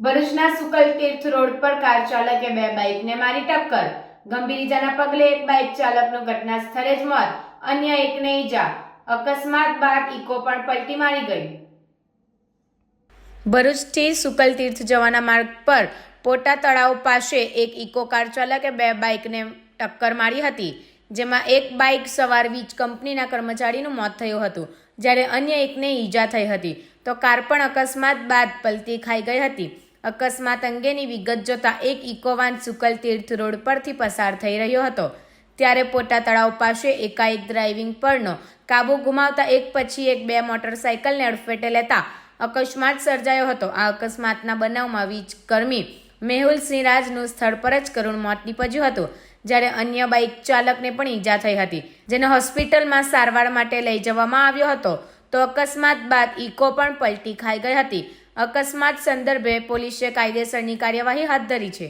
ભરૂચના સુકલ તીર્થ રોડ પર કાર ચાલકે બે બાઇકને મારી ટક્કર. ગંભીર ઇજાના પગલે એક બાઇક ચાલકનું ઘટના સ્થળે જ મોત, અન્ય એકને ઈજા. અકસ્માત બાદ ઇકો પણ પલટી મારી ગઈ. ભરૂચથી સુકલ તીર્થ જવાના માર્ગ પર પોટા તળાવ પાસે એક ઇકો કાર ચાલકે બે બાઇકને ટક્કર મારી હતી, જેમાં એક બાઇક સવાર વીજ કંપનીના કર્મચારીનું મોત થયું હતું, જ્યારે અન્ય એકને ઈજા થઈ હતી. તો કાર પણ અકસ્માત બાદ પલટી ખાઈ ગઈ હતી. અકસ્માત અંગેની વિગત જોતા એક ઇકોવાન સુકલ તીર્થ રોડ પરથી પસાર થઈ રહ્યો હતો. ત્યારે પોટા તળાવ પાસે એકાએક ડ્રાઇવિંગ પરનો કાબુ ગુમાવતા એક પછી એક બે મોટરસાયકલને અડફેટે લેતા અકસ્માત સર્જાયો હતો. આ અકસ્માતના બનાવમાં વીજ કર્મી મેહુલ સિંહરાજનું સ્થળ પર જ કરુણ મોત નીપજ્યું હતું, જ્યારે અન્ય બાઇક ચાલકને પણ ઈજા થઈ હતી, જેને હોસ્પિટલમાં સારવાર માટે લઈ જવામાં આવ્યો હતો. તો અકસ્માત બાદ ઇકો પણ પલટી ખાઈ ગઈ હતી. અકસ્માત સંદર્ભે પોલીસે કાયદેસરની કાર્યવાહી હાથ ધરી છે.